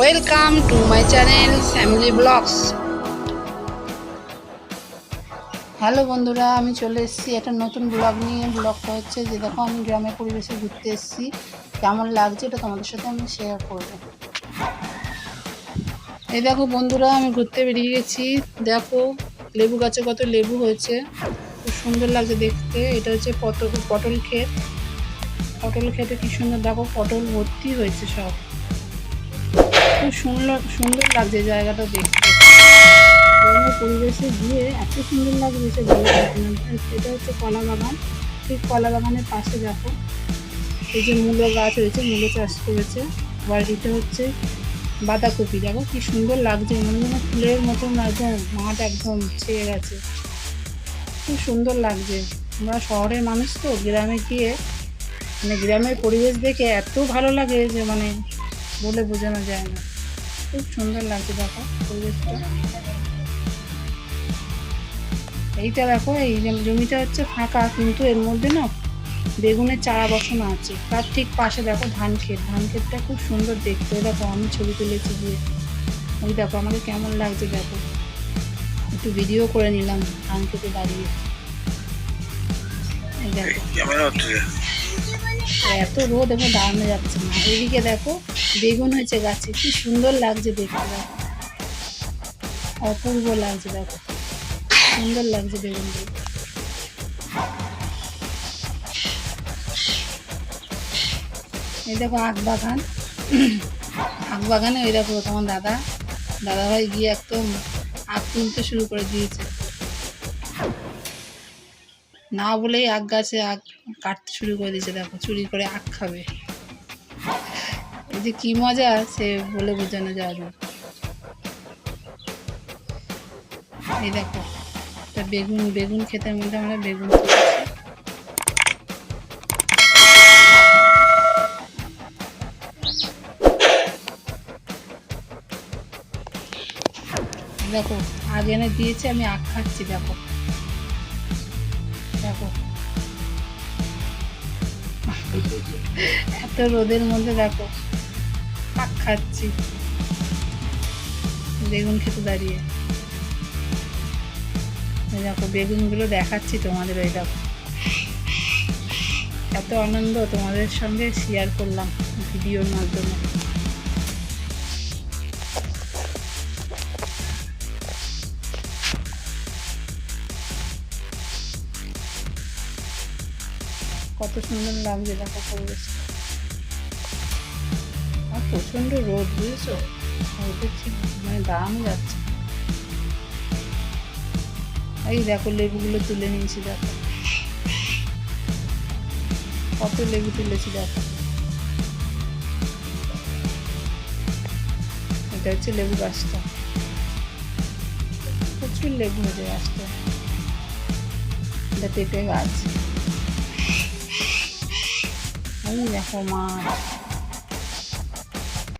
Welcome to my channel family vlogs hello বন্ধুরা, আমি চলে এসেছি একটা নতুন ব্লগ নিয়ে। ব্লগটা হচ্ছে যে, দেখো, আমি গ্রামের পরিবেশে ঘুরতে এসেছি। কেমন লাগছে এটা তোমাদের সাথে আমি শেয়ার করব। এই দেখো, বন্ধুরা, আমি ঘুরতে বেরিয়ে গেছি। দেখো, লেবু গাছে কত লেবু হয়েছে। খুব সুন্দর লাগছে দেখতে। এটা হচ্ছে পটল পটল ক্ষেত। পটল খেতে কি সুন্দর, দেখো, পটল ভর্তি হয়েছে সব। সুন্দর সুন্দর লাগছে জায়গাটা দেখতে। গ্রামের পরিবেশে গিয়ে এত সুন্দর লাগছে সে এটা হচ্ছে কলা বাগান। ঠিক কলা বাগানের পাশে দেখো, এই যে মূলো গাছ হয়েছে মূলো চাষ করেছে। আবার হচ্ছে বাঁধাকপি। দেখো কি সুন্দর লাগছে, মনে যেন ফুলের মতন একদম, মাঠ একদম ছেয়ে গেছে। খুব সুন্দর লাগছে। আমরা শহরের মানুষ তো, গ্রামে গিয়ে মানে গ্রামের পরিবেশ দেখে এত ভালো লাগে যে মানে বলে বোঝানো যায় না। খুব সুন্দর লাগছে দেখো পরিবেশটা। এইটা দেখো, এই জমিটা হচ্ছে ফাঁকা, কিন্তু এর মধ্যে না বেগুনের চারা বসানো আছে। তার ঠিক পাশে দেখো ধান ক্ষেত। ধান ক্ষেতটা খুব সুন্দর দেখতে। দেখো, আমি ছবি তুলেছি গিয়ে। ওই দেখো, আমাকে কেমন লাগছে দেখো। একটু ভিডিও করে নিলাম ধান ক্ষেতে দাঁড়িয়ে। এত রোদ এবং দাঁড়ানো যাচ্ছে না। এদিকে দেখো, বেগুন হয়েছে গাছে। কি সুন্দর লাগছে দেখতে। দেখো অপূর্ব লাগছে দেখো। সুন্দর লাগছে বেগুন এই দেখো আখ বাগান। আখ বাগানে ওই দেখো তোমার দাদা। দাদাভাই গিয়ে একদম আখ তুলতে শুরু করে দিয়েছে। না বলেই আগ গাছে আগ কাটতে শুরু করে দিয়েছে, দেখো, চুরি করে আগ খাবে। এই যে কি মজা, সে বলে বোঝানো যাবে না। এই দেখো, একটা বেগুন বেগুন খেতের মধ্যে আমরা বেগুন দেখো, আগে এনে দিয়েছে, আমি আখ খাচ্ছি, দেখো। দেখো। এত রোদের মধ্যে দেখো, পাক খাচ্ছি। বেগুন খেতে দাঁড়িয়ে। দেখো, বেগুনগুলো দেখাচ্ছি তোমাদের ওই দেখো। এত আনন্দ তোমাদের সঙ্গে শেয়ার করলাম ভিডিওর মাধ্যমে। কত সুন্দর লাগছে দেখো পরিবেশটা আর প্রচণ্ড রোদ, বুঝেছ? রোদের মানে দাঁড়ানো যাচ্ছে। এই দেখো, লেবুগুলো তুলে নিয়েছি, দেখো। কত লেবু তুলেছি, দেখো। এটা হচ্ছে লেবু গাছটা। প্রচুর লেবু হয়েছে গাছটা। এটা পেঁপে গাছ। এই দেখো মাছ